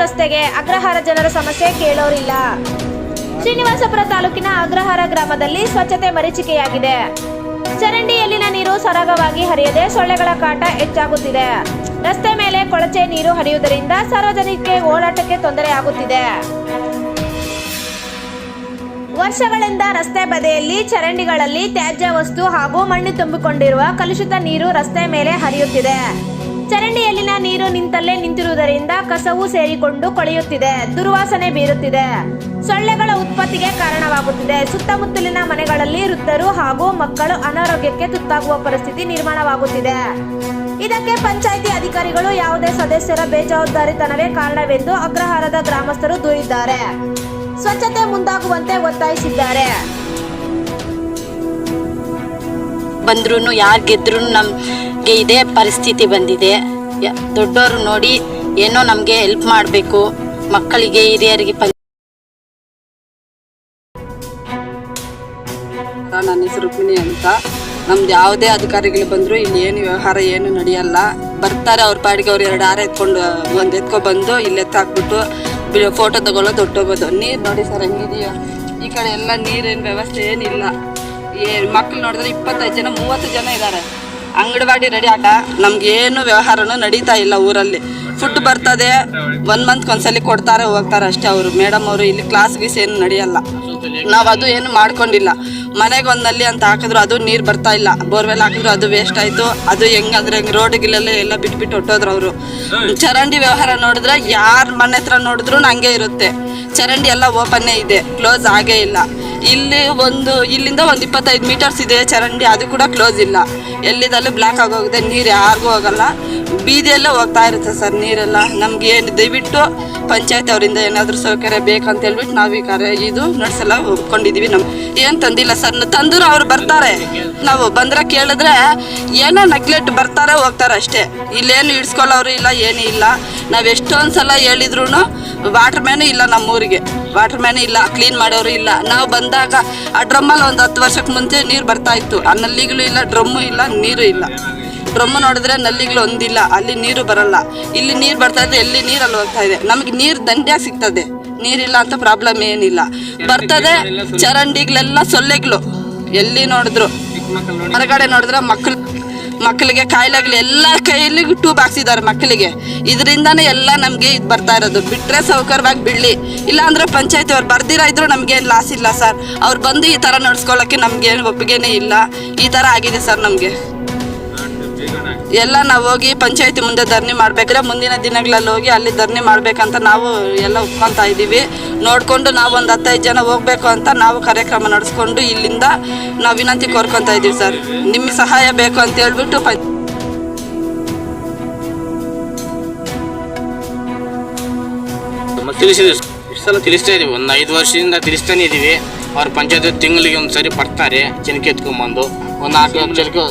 ಅಗ್ರಹಾರ ಜನರ ಸಮಸ್ಯೆ ಕೇಳೋರಿಲ್ಲ. ಶ್ರೀನಿವಾಸಪುರ ತಾಲೂಕಿನ ಅಗ್ರಹಾರ ಗ್ರಾಮದಲ್ಲಿ ಸ್ವಚ್ಛತೆ ಮರೀಚಿಕೆಯಾಗಿದೆ. ಚರಂಡಿಯಲ್ಲಿನ ನೀರು ಸರಾಗವಾಗಿ ಹರಿಯದೆ ಸೊಳ್ಳೆಗಳ ಕಾಟ ಹೆಚ್ಚಾಗುತ್ತಿದೆ. ರಸ್ತೆ ಮೇಲೆ ಕೊಳಚೆ ನೀರು ಹರಿಯುವುದರಿಂದ ಸಾರ್ವಜನಿಕರಿಗೆ ಓಡಾಟಕ್ಕೆ ತೊಂದರೆ ಆಗುತ್ತಿದೆ. ವರ್ಷಗಳಿಂದ ರಸ್ತೆ ಬದಿಯಲ್ಲಿ ಚರಂಡಿಗಳಲ್ಲಿ ತ್ಯಾಜ್ಯ ವಸ್ತು ಹಾಗೂ ಮಣ್ಣು ತುಂಬಿಕೊಂಡಿರುವ ಕಲುಷಿತ ನೀರು ರಸ್ತೆ ಮೇಲೆ ಹರಿಯುತ್ತಿದೆ. ಚರಂಡಿಯಲ್ಲಿನ ನೀರು ನಿಂತಲ್ಲೇ ನಿಂತಿರುವುದರಿಂದ ಕಸವು ಸೇರಿಕೊಂಡು ಕೊಳೆಯುತ್ತಿದೆ. ದುರ್ವಾಸನೆ ಬೀರುತ್ತಿದೆ. ಸೊಳ್ಳೆಗಳ ಉತ್ಪತ್ತಿಗೆ ಕಾರಣವಾಗುತ್ತಿದೆ. ಸುತ್ತಮುತ್ತಲಿನ ಮನೆಗಳಲ್ಲಿ ವೃದ್ಧರು ಹಾಗೂ ಮಕ್ಕಳು ಅನಾರೋಗ್ಯಕ್ಕೆ ತುತ್ತಾಗುವ ಪರಿಸ್ಥಿತಿ ನಿರ್ಮಾಣವಾಗುತ್ತಿದೆ. ಇದಕ್ಕೆ ಪಂಚಾಯಿತಿ ಅಧಿಕಾರಿಗಳು ಯಾವುದೇ ಸದಸ್ಯರ ಬೇಜವಾಬ್ದಾರಿತನವೇ ಕಾರಣವೆಂದು ಅಗ್ರಹಾರದ ಗ್ರಾಮಸ್ಥರು ದೂರಿದ್ದಾರೆ. ಸ್ವಚ್ಛತೆ ಮುಂದಾಗುವಂತೆ ಒತ್ತಾಯಿಸಿದ್ದಾರೆ. ಬಂದ್ರೂ ಯಾರು ಗೆದ್ರೂ ನಮಗೆ ಇದೇ ಪರಿಸ್ಥಿತಿ ಬಂದಿದೆ. ದೊಡ್ಡವರು ನೋಡಿ ಏನೋ ನಮಗೆ ಹೆಲ್ಪ್ ಮಾಡಬೇಕು. ಮಕ್ಕಳಿಗೆ, ಹಿರಿಯರಿಗೆ ಪಂಚ ನನ್ನ ಹೆಸರು ರುಕ್ಮಿಣಿ ಅಂತ. ನಮ್ದು ಯಾವುದೇ ಅಧಿಕಾರಿಗಳು ಬಂದರೂ ಇಲ್ಲಿ ಏನು ವ್ಯವಹಾರ ಏನು ನಡೆಯಲ್ಲ. ಬರ್ತಾರೆ ಅವ್ರ ಪಾಡಿಗೆ ಅವ್ರು ಎರಡು ಹಾರ ಎತ್ಕೊಂಡು, ಒಂದು ಎತ್ಕೊ ಬಂದು ಇಲ್ಲಿ ಎತ್ತಾಕ್ಬಿಟ್ಟು ಫೋಟೋ ತಗೊಳ್ಳೋದು ಹೊಟ್ಟೋಗೋದು ನೀರು ನೋಡಿ ಸರ್, ಹೆಂಗಿದೆಯೋ. ಈ ಕಡೆ ಎಲ್ಲ ನೀರಿನ ವ್ಯವಸ್ಥೆ ಏನಿಲ್ಲ. ಏ, ಮಕ್ಳು ನೋಡಿದ್ರೆ ಇಪ್ಪತ್ತೈದು ಜನ, ಮೂವತ್ತು ಜನ ಇದ್ದಾರೆ ಅಂಗನವಾಡಿ ರೆಡಿ ಆಟ ನಮ್ಗೆ ಏನು ವ್ಯವಹಾರನೂ ನಡೀತಾ ಇಲ್ಲ ಊರಲ್ಲಿ. ಫುಡ್ ಬರ್ತದೆ. ಒನ್ ಮಂತ್ ಒಂದ್ಸಲಿ ಕೊಡ್ತಾರೆ, ಹೋಗ್ತಾರೆ ಅಷ್ಟೇ ಅವರು. ಮೇಡಮ್ ಅವರು ಇಲ್ಲಿ ಕ್ಲಾಸ್ ಗೀಸ್ ಏನು ನಡೆಯಲ್ಲ. ನಾವು ಅದು ಏನು ಮಾಡ್ಕೊಂಡಿಲ್ಲ. ಮನೆಗೆ ನಲ್ಲಿ ಅಂತ ಹಾಕಿದ್ರು, ಅದು ನೀರು ಬರ್ತಾ ಇಲ್ಲ. ಬೋರ್ವೆಲ್ ಹಾಕಿದ್ರು, ಅದು ವೇಸ್ಟ್ ಆಯಿತು. ಅದು ಹೆಂಗಂದ್ರೆ ಹೆಂಗೆ ರೋಡ್ ಗಿಲ್ಲೆಲ್ಲ ಎಲ್ಲ ಬಿಟ್ಬಿಟ್ಟು ಹೊಟ್ಟೋದ್ರು ಅವರು. ಚರಂಡಿ ವ್ಯವಹಾರ ನೋಡಿದ್ರೆ ಯಾರ ಮನೆ ಹತ್ರ ನೋಡಿದ್ರು ನಂಗೆ ಇರುತ್ತೆ. ಚರಂಡಿ ಎಲ್ಲ ಓಪನ್ನೇ ಇದೆ ಕ್ಲೋಸ್ ಆಗೇ ಇಲ್ಲ. ಇಲ್ಲಿ ಒಂದು, ಇಲ್ಲಿಂದ ಒಂದು ಇಪ್ಪತ್ತೈದು ಮೀಟರ್ಸ್ ಇದೆ ಚರಂಡಿ, ಅದು ಕೂಡ ಕ್ಲೋಸ್ ಇಲ್ಲ. ಎಲ್ಲಿದಲ್ಲೂ ಬ್ಲ್ಯಾಕ್ ಆಗೋಗಿದೆ, ನೀರು ಯಾರಿಗೂ ಹೋಗಲ್ಲ ಬೀದಿಯೆಲ್ಲ ಹೋಗ್ತಾ ಇರುತ್ತೆ ಸರ್ ನೀರೆಲ್ಲ. ನಮ್ಗೆ ಏನು ದಯವಿಟ್ಟು ಪಂಚಾಯತ್ ಅವರಿಂದ ಏನಾದರೂ ಸೌಕರ್ಯ ಬೇಕಂತ ಹೇಳ್ಬಿಟ್ಟು ನಾವು ಈ ಕಾರ್ಯ ಇದು ನಡೆಸಲ್ಲ ಒಪ್ಕೊಂಡಿದ್ದೀವಿ ನಮ್ಮ ಏನು ತಂದಿಲ್ಲ ಸರ್. ತಂದ್ರು ಅವ್ರು ಬರ್ತಾರೆ. ನಾವು ಬಂದರೆ ಕೇಳಿದ್ರೆ ಏನೋ ನಗ್ಲೆಟ್ ಬರ್ತಾರೆ, ಹೋಗ್ತಾರೆ ಅಷ್ಟೇ. ಇಲ್ಲೇನು ಇಡ್ಸ್ಕೊಳ್ಳೋರು ಇಲ್ಲ, ಏನೂ ಇಲ್ಲ. ನಾವು ಎಷ್ಟೊಂದು ಸಲ ಹೇಳಿದ್ರು ವಾಟರ್ ಮ್ಯಾನು ಇಲ್ಲ ನಮ್ಮೂರಿಗೆ. ವಾಟರ್ ಮ್ಯಾನ್ ಇಲ್ಲ ಕ್ಲೀನ್ ಮಾಡೋರು ಇಲ್ಲ. ನಾವು ಬಂದಾಗ ಆ ಡ್ರಮ್ಮಲ್ಲಿ ಒಂದು ಹತ್ತು ವರ್ಷಕ್ಕೆ ಮುಂಚೆ ನೀರು ಬರ್ತಾ ಇತ್ತು. ಆ ನಲ್ಲಿಗಳು ಇಲ್ಲ ಡ್ರಮ್ಮು ಇಲ್ಲ ನೀರು ಇಲ್ಲ. ಬ್ರಹ್ಮ ನೋಡಿದ್ರೆ ನಲ್ಲಿಗಳು ಒಂದಿಲ್ಲ, ಅಲ್ಲಿ ನೀರು ಬರಲ್ಲ. ಇಲ್ಲಿ ನೀರು ಬರ್ತಾ ಇದೆ, ಎಲ್ಲಿ ನೀರಲ್ಲಿ ಹೋಗ್ತಾ ಇದೆ. ನಮಗೆ ನೀರು ದಂಡ್ಯಾಗಿ ಸಿಗ್ತದೆ. ನೀರಿಲ್ಲ ಅಂತ ಪ್ರಾಬ್ಲಮ್ ಏನಿಲ್ಲ. ಬರ್ತದೆ ಚರಂಡಿಗಳೆಲ್ಲ ಸೊಳ್ಳೆಗಳು ಎಲ್ಲಿ ನೋಡಿದ್ರು? ಹೊರಗಡೆ ನೋಡಿದ್ರೆ ಮಕ್ಕಳು ಮಕ್ಕಳಿಗೆ ಕಾಯಿಲೆಗಳು ಎಲ್ಲ ಕೈಯಲ್ಲಿ ಟ್ಯೂಬ್ ಹಾಕ್ಸಿದ್ದಾರೆ ಮಕ್ಕಳಿಗೆ ಇದರಿಂದನೇ ಎಲ್ಲ ನಮಗೆ ಇದು ಬರ್ತಾ ಇರೋದು. ಬಿಟ್ಟರೆ ಸೌಕರ್ಯವಾಗಿ ಬಿಡಲಿ. ಇಲ್ಲಾಂದ್ರೆ ಪಂಚಾಯತಿ ಅವ್ರು ಬರ್ದಿರ ಇದ್ರು ನಮಗೇನು ಲಾಸ್ ಇಲ್ಲ ಸರ್. ಅವ್ರು ಬಂದು ಈ ಥರ ನಡ್ಸ್ಕೊಳ್ಳೋಕ್ಕೆ ನಮಗೇನು ಒಪ್ಪಿಗೆನೇ ಇಲ್ಲ. ಈ ಥರ ಆಗಿದೆ ಸರ್ ನಮಗೆ. ಎಲ್ಲ ನಾವು ಹೋಗಿ ಪಂಚಾಯತಿ ಮುಂದೆ ಧರಣಿ ಮಾಡ್ಬೇಕಾದ್ರೆ ಮುಂದಿನ ದಿನಗಳಲ್ಲಿ ಹೋಗಿ ಅಲ್ಲಿ ಧರಣಿ ಮಾಡ್ಬೇಕಂತ ನಾವು ಎಲ್ಲ ಒಪ್ಕೊಂತಾ ಇದ್ದೀವಿ. ನೋಡಿಕೊಂಡು ನಾವು ಒಂದು ಹತ್ತೈದು ಜನ ಹೋಗ್ಬೇಕು ಅಂತ ನಾವು ಕಾರ್ಯಕ್ರಮ ನಡೆಸ್ಕೊಂಡು ಇಲ್ಲಿಂದ ನಾವು ವಿನಂತಿ ಕೋರ್ಕೊತಾ ಇದ್ದೀವಿ ಸರ್. ನಿಮ್ಮ ಸಹಾಯ ಬೇಕು ಅಂತ ಹೇಳ್ಬಿಟ್ಟು ಪಂಚ ಸಲ ತಿಳಿಸ್ತಾ ಇದೀವಿ. ಒಂದು ಐದು ವರ್ಷದಿಂದ ತಿಳಿಸ್ತಾನೆ ಇದ್ದೀವಿ ಅವ್ರ ಪಂಚಾಯತ್ ತಿಂಗಳಿಗೆ ಒಂದು ಸರಿ ಬರ್ತಾರೆ ಚಿನಕೆ ಎತ್ಕೊಂಡ್ಬಂದು. ಒಂದು ನಾಲ್ಕು ಚಿನಕೆ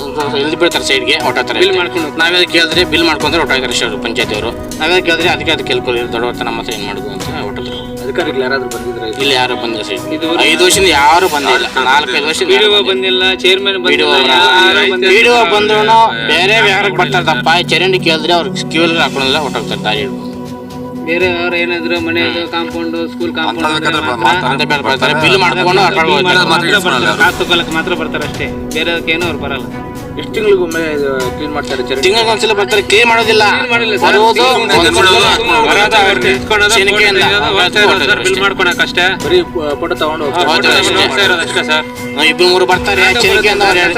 ಇಲ್ಲಿ ಬಿಡ್ತಾರೆ ಸೈಡ್ಗೆ ಹೊಟ್ಟಾತಾರೆ ಬಿಲ್ ಮಾಡ್ಕೊಂಡು ನಾವೇ ಕೇಳಿದ್ರೆ ಬಿಲ್ ಮಾಡ್ಕೊಂಡ್ರೆ ಹೊಟ್ಟೋಗ್ತಾರೆ ಅಷ್ಟೇ ಅವರು ಪಂಚಾಯತಿ ಅವರು. ನಾವೇ ಕೇಳಿದ್ರೆ ಅದಕ್ಕೆ ಅದಕ್ಕೆ ಕೇಳ್ಕೊಳ್ಳಿ ದೊಡ್ಡವರ್ತ ನಮ್ಮ ಹತ್ರ ಏನು ಮಾಡೋದು ಅಂತ ಹೊಟ್ಟಿದ್ರು ಅಧಿಕಾರಿಗಳು ಯಾರಾದ್ರೂ ಬಂದಿದ್ರೆ ಇಲ್ಲಿ ಯಾರು ಬಂದಿಲ್ಲ ಸೈಡ್ ಐದು ವರ್ಷದಿಂದ ಯಾರು ಬಂದಿಲ್ಲ. ನಾಲ್ಕೈದು ವರ್ಷ ಬಂದಿಲ್ಲ. ಚೇರ್ಮನ್ ವಿಡಿಯೋ ಬಂದ್ರು ಬೇರೆ ಯಾರಿಗೆ ಬರ್ತಾರೆ ತಪ್ಪ. ಚರಂಡಿ ಕೇಳಿದ್ರೆ ಅವ್ರಿಗೆ ಕ್ಯೂಲ್ ಹಾಕೊಳ್ಳಲ್ಲ ಹೊಟ್ಟೋಗ್ತಾರೆ ದಾರಿ. ಬೇರೆ ಅವ್ರು ಏನಾದ್ರು ಮನೆ ಕಾಂಪೌಂಡ್ ಸ್ಕೂಲ್ ಕಾಂಪೌಂಡ್ ಬಿಲ್ ಮಾಡ್ಕೊಂಡು ಮಾತ್ರ ಬರ್ತಾರೆ ಅಷ್ಟೇ. ಬೇರೆ ಏನು ಅವ್ರು ಬರಲ್ಲ. ಎಷ್ಟು ತಿಂಗಳಿಗೊಮ್ಮೆ ಕ್ಲೀನ್ ಮಾಡ್ತಾರೆ ಚರಂಡಿ ತಿಂಗಳಿಗೆ ಒಂದ್ಸಲ ಬರ್ತಾರೆ ಕ್ಲೀನ್ ಮಾಡೋದಿಲ್ಲ. ಮಾಡಿಲ್ಲ ಸರ್. ಒಂದು ಕೊಡೋದು, ಕೊಡೋದು, ಬರೋದು, ಅವ್ರು ತಿಳ್ಕೊಳ್ಳೋದು, ಶನಿಕೆಯಿಂದ ಹೋಗ್ತಾ ಇರೋದು ಸರ್, ಬಿಲ್ ಮಾಡ್ಕೊಳಕ್ ಅಷ್ಟೇ. ಬರೀ ಫೋಟೋ ತಗೊಂಡು ಹೋಗ್ತಾರೆ. ಅಷ್ಟೇ. ಹೋಗ್ತಾ ಇರೋದು ಅಷ್ಟೇ ಸರ್. ಇಬ್ಬರು ಇಬ್ರು ಮೂರು ಬರ್ತಾರೆ. ಚೆನ್ಕೆ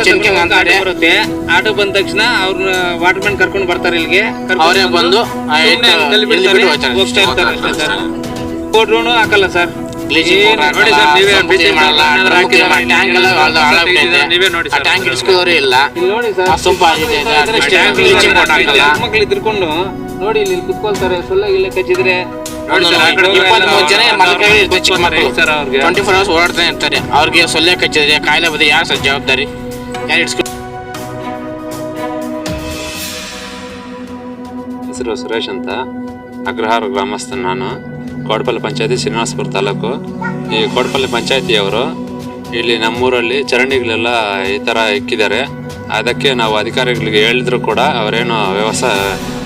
ಚೆನ್ಕೆ ಅಂತಾರೆ ಆಟೋ ಬರುತ್ತೆ ಆಟೋ ಬಂದ ತಕ್ಷಣ ಅವ್ರ ವಾಟರ್ ಮ್ಯಾನ್ ಕರ್ಕೊಂಡು ಬರ್ತಾರೆ ಇಲ್ಲಿಗೆ. ಕರ್ಕೊಂಡ್ ಅವರೇ ಬಂದು ಆ ಸುಮ್ನೆ ಎತ್ತು ಇಲ್ಲಿ ಬಿಡ್ತಾರೆ, ಬಿಟ್ಟು ಹೋಗ್ತಾರೆ. ಹೋಗ್ತಾ ಇರ್ತಾರೆ ಅಷ್ಟೇ ಸರ್. ಕೊಟ್ರು ಹಾಕಲ್ಲ ಸರ್. ನೀವೇ ನೋಡಿ ಆ. ಟ್ಯಾಂಕ್ ಇಲ್ಲ. ಬ್ಲೀಚಿಂಗ್ ಪೌಡರ್ ಹಾಕಲ್ಲ. ಇದ್ಕೊಂಡು ನೋಡಿ ಇಲ್ಲಿ ಕುತ್ಕೊಳ್ತಾರೆ ಸೊಳ್ಳೆ ಕಚ್ಚಿದ್ರೆ ಇಪ್ಪತ್ಮೂರು ಜನ ಇರ್ತಾರೆ ಚಿಕ್ಕ ಮಕ್ಕಳು. ಸರ್ ಅವ್ರಿಗೆ. ಸೊಲ್ಲೆ ಫೋರ್ ಅವರ್ಸ್ ಓಡಾಡ್ತಾನೆ ಇರ್ತಾರೆ. ಅವ್ರಿಗೆ ಸೊಳ್ಳೆ ಕಚ್ಚಿದ್ರೆ ಕಾಯಿಲೆ ಬದಿ ಯಾರು ಸರ್ ಜವಾಬ್ದಾರಿ? ಯಾರು ಇಡ್ಸ್ಕೊ ಹೆಸರು ಸುರೇಶ್ ಅಂತ ಅಗ್ರಹಾರ ಗ್ರಾಮಸ್ಥ ನಾನು. ಕೋಡ್ಪಲ್ಲಿ ಪಂಚಾಯತಿ ಶ್ರೀನಿವಾಸಪುರ ತಾಲೂಕು. ಈ ಕೋಡ್ಪಲ್ಲಿ ಪಂಚಾಯತಿಯವರು ಇಲ್ಲಿ ನಮ್ಮೂರಲ್ಲಿ ಚರಂಡಿಗಳೆಲ್ಲ ಈ ಥರ ಇಕ್ಕಿದ್ದಾರೆ. ಅದಕ್ಕೆ ನಾವು ಅಧಿಕಾರಿಗಳಿಗೆ ಹೇಳಿದ್ರು ಕೂಡ ಅವರೇನು ವ್ಯವಸ್ಥೆ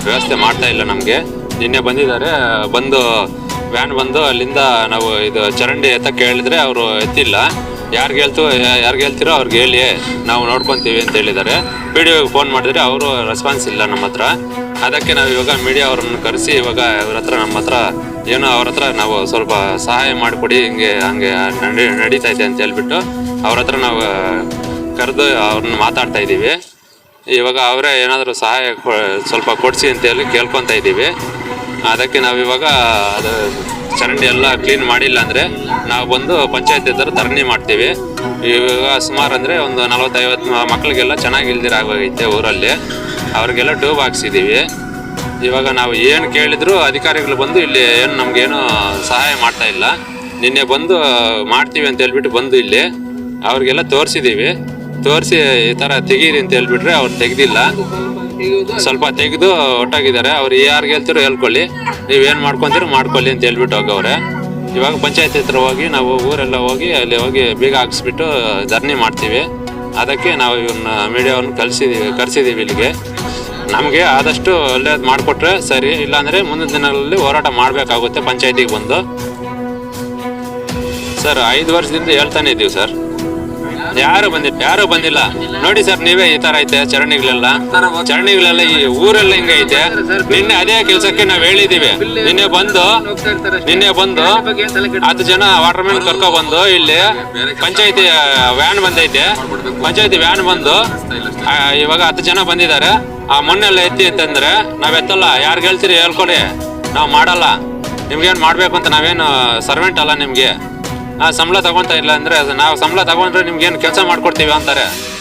ವ್ಯವಸ್ಥೆ ಮಾಡ್ತಾ ಇಲ್ಲ ನಮಗೆ. ನಿನ್ನೆ ಬಂದಿದ್ದಾರೆ, ಬಂದು, ವ್ಯಾನ್ ಬಂದು ಅಲ್ಲಿಂದ ನಾವು ಇದು ಚರಂಡಿ ಎತ್ತಕ್ಕೆ ಹೇಳಿದ್ರೆ ಅವರು ಎತ್ತಿಲ್ಲ. ಯಾರಿಗೆ ಹೇಳ್ತು, ಯಾರಿಗೆ ಹೇಳ್ತಿರೋ ಅವ್ರಿಗೆ ಹೇಳಿ, ನಾವು ನೋಡ್ಕೊತೀವಿ ಅಂತ ಹೇಳಿದ್ದಾರೆ. ಪಿ ಡಿ ಫೋನ್ ಮಾಡಿದ್ರೆ ಅವರು ರೆಸ್ಪಾನ್ಸ್ ಇಲ್ಲ ನಮ್ಮ ಹತ್ರ. ಅದಕ್ಕೆ ನಾವು ಇವಾಗ ಮೀಡಿಯಾ ಅವ್ರನ್ನ ಕರೆಸಿ ಇವಾಗ ಇವ್ರ ಹತ್ರ ನಮ್ಮ ಹತ್ರ ಏನೋ ಅವ್ರ ಹತ್ರ ನಾವು ಸ್ವಲ್ಪ ಸಹಾಯ ಮಾಡಿಕೊಡಿ, ಹಿಂಗೆ ಹಂಗೆ ನಡಿ ನಡೀತಾ ಇದೆ ಅಂತ ಹೇಳ್ಬಿಟ್ಟು ಅವ್ರ ಹತ್ರ ನಾವು ಕರೆದು ಅವ್ರನ್ನ ಮಾತಾಡ್ತಾ ಇದ್ದೀವಿ. ಇವಾಗ ಅವರೇ ಏನಾದರೂ ಸಹಾಯ ಸ್ವಲ್ಪ ಕೊಡಿಸಿ ಅಂತ ಹೇಳಿ ಕೇಳ್ಕೊತಾ ಇದ್ದೀವಿ. ಅದಕ್ಕೆ ನಾವು ಇವಾಗ ಅದು ಚರಂಡಿ ಎಲ್ಲ ಕ್ಲೀನ್ ಮಾಡಿಲ್ಲ ಅಂದರೆ ನಾವು ಬಂದು ಪಂಚಾಯತ್ ಹತ್ರ ಧರಣಿ ಮಾಡ್ತೀವಿ. ಇವಾಗ ಸುಮಾರು ಅಂದರೆ ಒಂದು ನಲವತ್ತೈವತ್ತು ಮಕ್ಕಳಿಗೆಲ್ಲ ಚೆನ್ನಾಗಿ ಇಲ್ದಿರ ಆಗೋಗೈತೆ ಊರಲ್ಲಿ. ಅವ್ರಿಗೆಲ್ಲ ಟ್ಯೂಬ್ ಹಾಕ್ಸಿದ್ದೀವಿ. ಇವಾಗ ನಾವು ಏನು ಕೇಳಿದ್ರು ಅಧಿಕಾರಿಗಳು ಬಂದು ಇಲ್ಲಿ ಏನು ನಮಗೇನು ಸಹಾಯ ಮಾಡ್ತಾ ಇಲ್ಲ. ನಿನ್ನೆ ಬಂದು ಮಾಡ್ತೀವಿ ಅಂತ ಹೇಳ್ಬಿಟ್ಟು ಬಂದು ಇಲ್ಲಿ. ಅವ್ರಿಗೆಲ್ಲ ತೋರಿಸಿದ್ದೀವಿ ತೋರಿಸಿ ಈ ಥರ ತೆಗೀರಿ ಅಂತ ಹೇಳ್ಬಿಟ್ರೆ ಅವ್ರು ತೆಗ್ದಿಲ್ಲ. ಸ್ವಲ್ಪ ತೆಗೆದು ಒಟ್ಟಾಗಿದ್ದಾರೆ. ಅವ್ರು ಯಾರಿಗೆ ಹೇಳ್ತಿರೋ ಹೇಳ್ಕೊಳ್ಳಿ. ನೀವೇನು ಮಾಡ್ಕೊಂತೀರೋ ಮಾಡ್ಕೊಳ್ಳಿ ಅಂತ ಹೇಳ್ಬಿಟ್ಟು ಹೋಗವ್ರೆ. ಇವಾಗ ಪಂಚಾಯತ್ ಹತ್ರ ಹೋಗಿ ನಾವು ಊರೆಲ್ಲ ಹೋಗಿ ಅಲ್ಲಿ ಹೋಗಿ ಬೀಗ ಹಾಕ್ಸ್ಬಿಟ್ಟು ಧರಣಿ ಮಾಡ್ತೀವಿ. ಅದಕ್ಕೆ ನಾವು ಇವನ್ನ ಮೀಡಿಯಾವನ್ನು ಕಲಿಸಿದ್ದೀವಿ ಕರೆಸಿದ್ದೀವಿ ಇಲ್ಲಿಗೆ. ನಮಗೆ ಆದಷ್ಟು ಒಳ್ಳೇದು ಮಾಡಿಕೊಟ್ರೆ ಸರಿ, ಇಲ್ಲಾಂದರೆ ಮುಂದಿನ ದಿನಗಳಲ್ಲಿ ಹೋರಾಟ ಮಾಡಬೇಕಾಗುತ್ತೆ ಪಂಚಾಯತಿಗೆ ಬಂದು. ಸರ್, ಐದು ವರ್ಷದಿಂದ ಹೇಳ್ತಾನೆ ಇದ್ದೀವಿ ಸರ್. ಯಾರು ಬಂದಿಲ್ಲ ಯಾರು ಬಂದಿಲ್ಲ? ನೋಡಿ ಸರ್, ನೀವೇ ಈ ತರ ಐತೆ, ಚರಣಿಗಳೆಲ್ಲ. ಚರಣಿಗಳೆಲ್ಲ ಈ ಊರೆಲ್ಲ ಹಿಂಗ ಐತೆ. ನಿನ್ನೆ ಅದೇ ಕೆಲಸಕ್ಕೆ ನಾವ್ ಹೇಳಿದೀವಿ. ನಿನ್ನೆ ಬಂದು ನಿನ್ನೆ ಬಂದು ಹತ್ತು ಜನ ವಾಟರ್ ಮ್ಯಾನ್ ಕರ್ಕೊ ಬಂದು ಇಲ್ಲಿ ಪಂಚಾಯತಿ ವ್ಯಾನ್ ಬಂದೈತೆ. ಪಂಚಾಯತಿ ವ್ಯಾನ್ ಬಂದು ಇವಾಗ ಹತ್ತು ಜನ ಬಂದಿದ್ದಾರೆ. ಆ ಮಣ್ಣೆಲ್ಲ ಎತ್ತಿ ಅಂತಂದ್ರೆ ನಾವ್ ಎತ್ತಲ್ಲ. ಯಾರು ಹೇಳ್ತೀರಿ ಹೇಳ್ಕೊಡಿ. ನಾವು ಮಾಡಲ್ಲ. ನಿಮ್ಗೇನು ಮಾಡಬೇಕು ಅಂತ ನಾವೇನು ಸರ್ವೆಂಟ್ ಅಲ್ಲ ನಿಮಗೆ? ಆ ಸಂಬಳ ತಗೊಂತ ಇಲ್ಲ ಅಂದ್ರೆ ಅದು ನಾವು ಸಂಬಳ ತಗೊಂಡ್ರೆ ನಿಮ್ಗೇನು ಕೆಲಸ ಮಾಡ್ಕೊಡ್ತೀವಿ ಅಂತಾರೆ.